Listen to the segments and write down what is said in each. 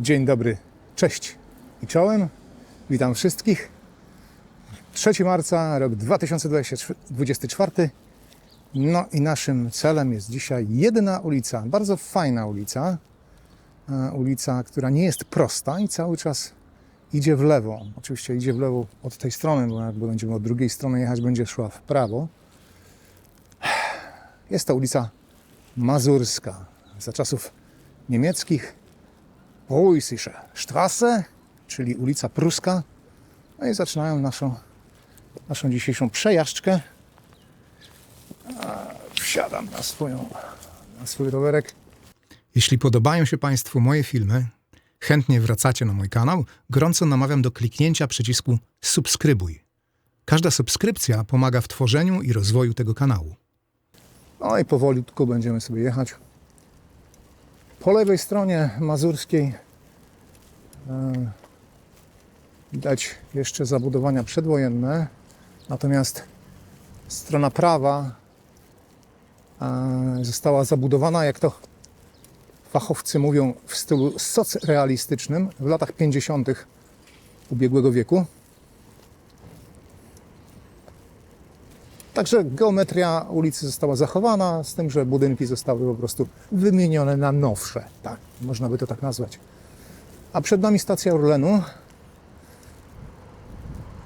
Dzień dobry, cześć i czołem. Witam wszystkich. 3 marca, rok 2024. No i naszym celem jest dzisiaj jedyna ulica, bardzo fajna ulica. E, Ulica, która nie jest prosta i cały czas idzie w lewo. Oczywiście idzie w lewo od tej strony, bo jak będziemy od drugiej strony jechać, będzie szła w prawo. Jest to ulica Mazurska. Za czasów niemieckich Preußische Straße, czyli ulica Pruska. No i zaczynają naszą, naszą dzisiejszą przejażdżkę. Wsiadam na, swoją, na swój rowerek. Jeśli podobają się Państwu moje filmy, chętnie wracacie na mój kanał, gorąco namawiam do kliknięcia przycisku subskrybuj. Każda subskrypcja pomaga w tworzeniu i rozwoju tego kanału. No i powolutku będziemy sobie jechać. Po lewej stronie mazurskiej e, widać jeszcze zabudowania przedwojenne, natomiast strona prawa e, została zabudowana, jak to fachowcy mówią, w stylu socrealistycznym w latach 50. ubiegłego wieku. Także geometria ulicy została zachowana, z tym, że budynki zostały po prostu wymienione na nowsze. Tak, można by to tak nazwać. A przed nami stacja Orlenu.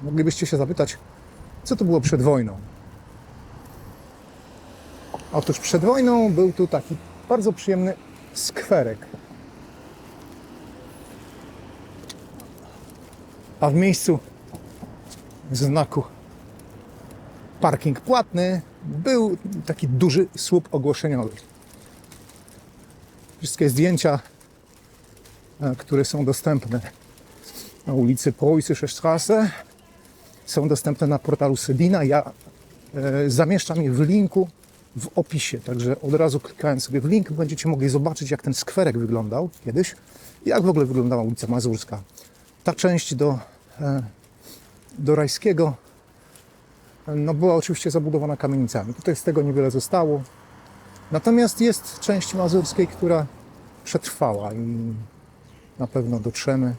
Moglibyście się zapytać, co to było przed wojną? Otóż przed wojną był tu taki bardzo przyjemny skwerek. A w miejscu znaku parking płatny, był taki duży słup ogłoszeniowy. Wszystkie zdjęcia, e, które są dostępne na ulicy Preußische Straße, są dostępne na portalu Sebina. Ja e, zamieszczam je w linku w opisie, także od razu klikając sobie w link będziecie mogli zobaczyć, jak ten skwerek wyglądał kiedyś, jak w ogóle wyglądała ulica Mazurska. Ta część do, e, do Rajskiego no była oczywiście zabudowana kamienicami. Tutaj z tego niewiele zostało. Natomiast jest część mazurskiej, która przetrwała i na pewno dotrzemy.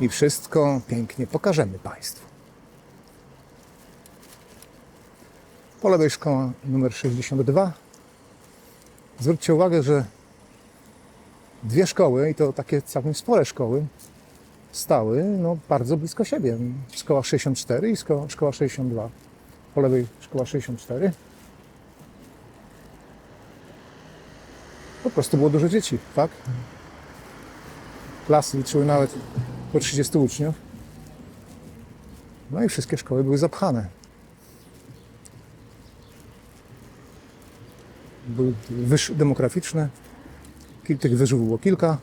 I wszystko pięknie pokażemy Państwu. Po lewej szkoła numer 62. Zwróćcie uwagę, że dwie szkoły, i to takie całkiem spore szkoły, stały no, bardzo blisko siebie. Szkoła 64 i szkoła, szkoła 62. Po lewej szkoła 64. Po prostu było dużo dzieci, tak? Klasy liczyły nawet po 30 uczniów. No i wszystkie szkoły były zapchane. Były wyż demograficzne. Kil- Tych wyżów było kilka.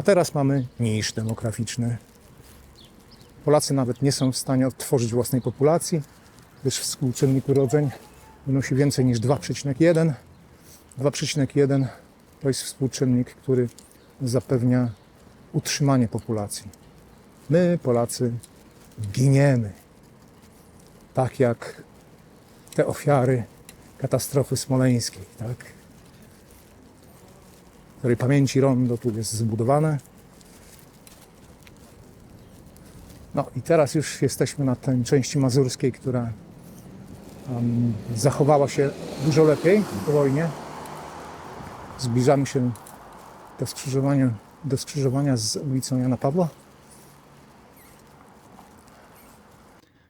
A teraz mamy niż demograficzny. Polacy nawet nie są w stanie odtworzyć własnej populacji, gdyż współczynnik urodzeń wynosi więcej niż 2,1. 2,1 to jest współczynnik, który zapewnia utrzymanie populacji. My, Polacy, giniemy. Tak jak te ofiary katastrofy smoleńskiej, tak? Której pamięci rondo tu jest zbudowane. No i teraz już jesteśmy na tej części mazurskiej, która um, zachowała się dużo lepiej po wojnie. Zbliżamy się do skrzyżowania, do skrzyżowania z ulicą Jana Pawła.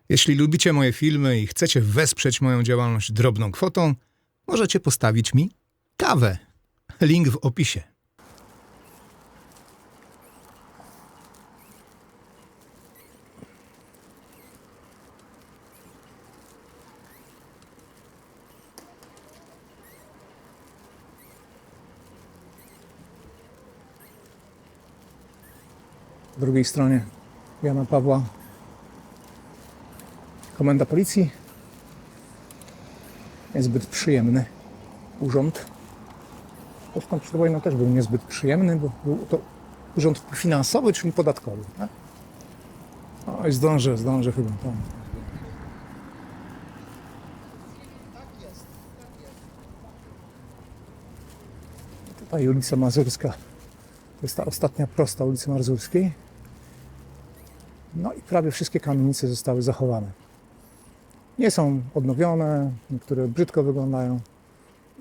Jeśli lubicie moje filmy i chcecie wesprzeć moją działalność drobną kwotą, możecie postawić mi kawę. Link w opisie. Po drugiej stronie Jana Pawła komenda policji. Niezbyt przyjemny urząd. Zresztą przed wojną też był niezbyt przyjemny, bo był to urząd finansowy, czyli podatkowy. Tak? Oj, zdążę, zdążę chyba. Tam. Tutaj ulica Mazurska. To jest ta ostatnia prosta ulicy Mazurskiej. No i prawie wszystkie kamienice zostały zachowane. Nie są odnowione, niektóre brzydko wyglądają.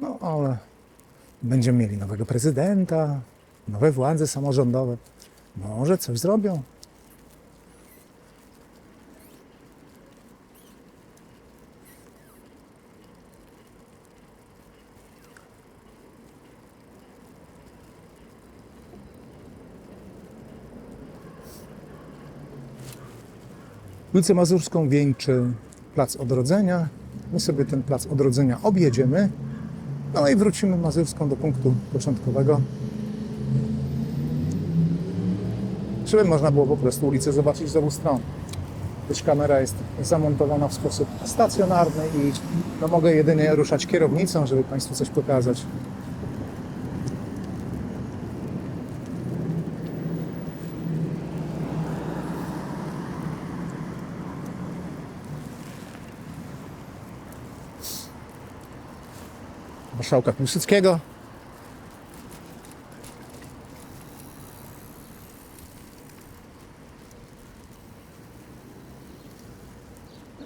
No ale będziemy mieli nowego prezydenta, nowe władze samorządowe. Może coś zrobią. Ulicę Mazurską wieńczy Plac Odrodzenia. My sobie ten Plac Odrodzenia objedziemy. No i wrócimy Mazurską do punktu początkowego. Żeby można było po prostu ulicę zobaczyć z obu stron. Kamera jest zamontowana w sposób stacjonarny i no, mogę jedynie ruszać kierownicą, żeby Państwu coś pokazać. Marszałka Piłsudskiego.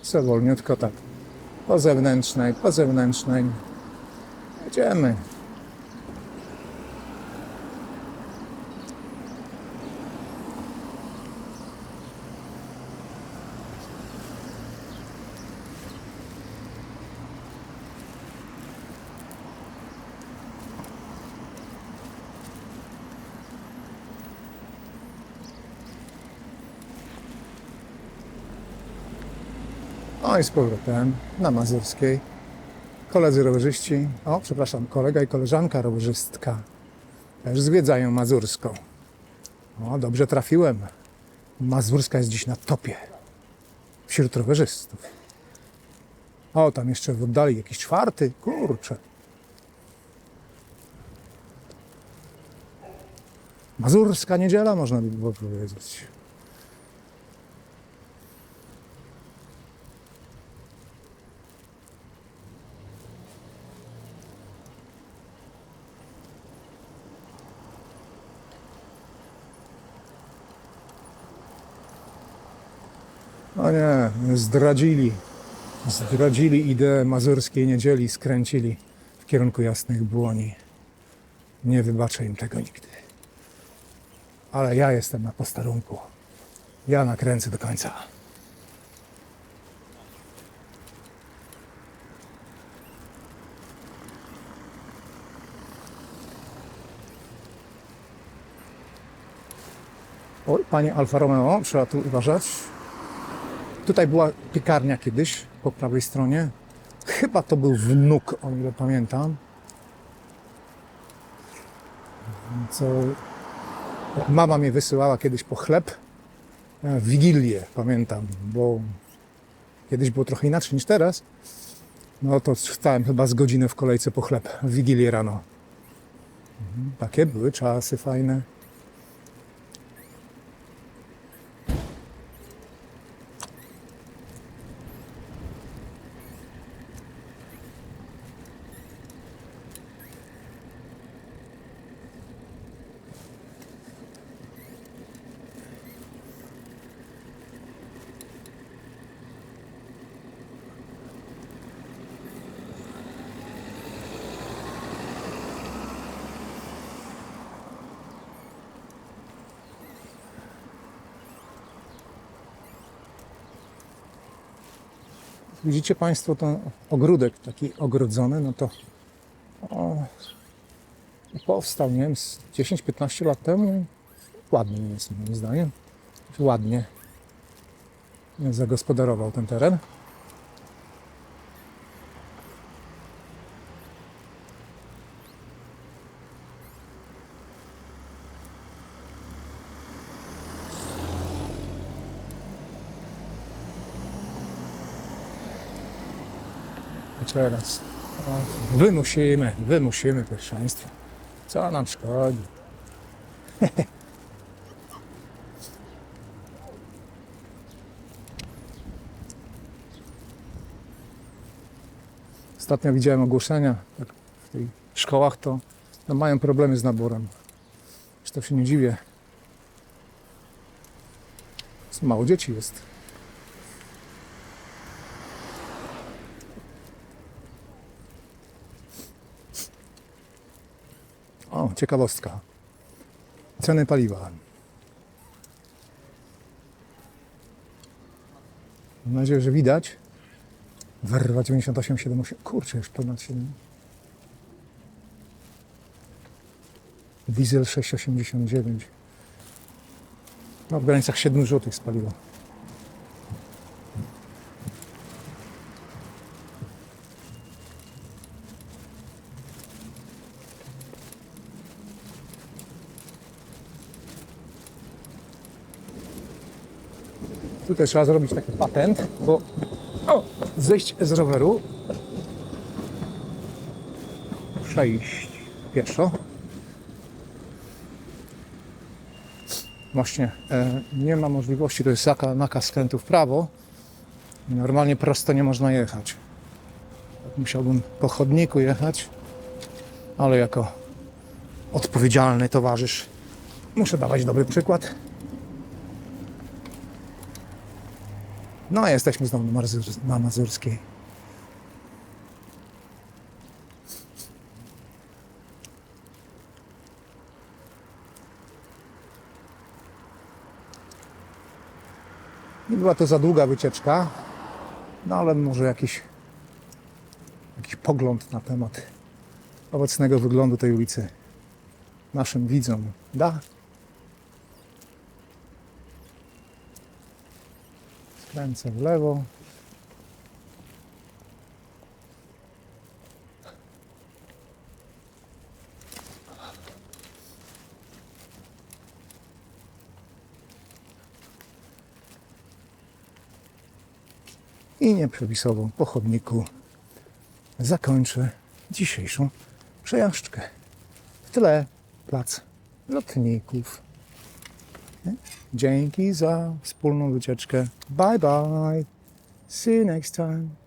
Co wolniutko tak. Po zewnętrznej, po zewnętrznej. Jedziemy. No i z powrotem na Mazurskiej. Koledzy rowerzyści, o przepraszam, kolega i koleżanka rowerzystka też zwiedzają Mazurską. O, dobrze trafiłem. Mazurska jest dziś na topie wśród rowerzystów. O, tam jeszcze w oddali jakiś czwarty, kurczę. Mazurska niedziela, można by było powiedzieć. O nie, zdradzili. Zdradzili ideę mazurskiej niedzieli, skręcili w kierunku jasnych błoni. Nie wybaczę im tego nigdy. Ale ja jestem na posterunku. Ja nakręcę do końca. Oj, panie Alfa Romeo, trzeba tu uważać. Tutaj była piekarnia kiedyś po prawej stronie. Chyba to był wnuk, o ile pamiętam. Co mama mnie wysyłała kiedyś po chleb. E, W Wigilię pamiętam, bo kiedyś było trochę inaczej niż teraz. No to stałem chyba z godziny w kolejce po chleb w Wigilię rano. Mhm, Takie były czasy fajne. Widzicie Państwo ten ogródek taki ogrodzony, no to o, powstał, nie wiem, z 10-15 lat temu. Ładnie jest moim zdaniem. Ładnie zagospodarował ten teren. Teraz wymusimy, wymusimy pierwszeństwo. Co nam szkodzi? Ostatnio widziałem ogłoszenia tak w tych szkołach, to No, mają problemy z naborem. Zresztą się nie dziwię. Mało dzieci jest. Ciekawostka. Ceny paliwa. Mam nadzieję, że widać. Werwa 98,78. Kurczę, już ponad 7. Diesel 6,89. No w granicach 7 zł spaliło. Tutaj trzeba zrobić taki patent, bo o, zejść z roweru, przejść pieszo. Właśnie e, nie ma możliwości, to jest zaka- nakaz skrętu w prawo. Normalnie prosto nie można jechać. Musiałbym po chodniku jechać, ale jako odpowiedzialny towarzysz muszę dawać dobry przykład. No, jesteśmy znowu na Mazurskiej. Nie była to za długa wycieczka, no ale może jakiś, jakiś pogląd na temat obecnego wyglądu tej ulicy naszym widzom da. Skręcę w lewo. I nieprzepisową po chodniku zakończę dzisiejszą przejażdżkę. W tle plac lotników. Dzięki za wspólną wycieczkę. Bye bye. See you next time.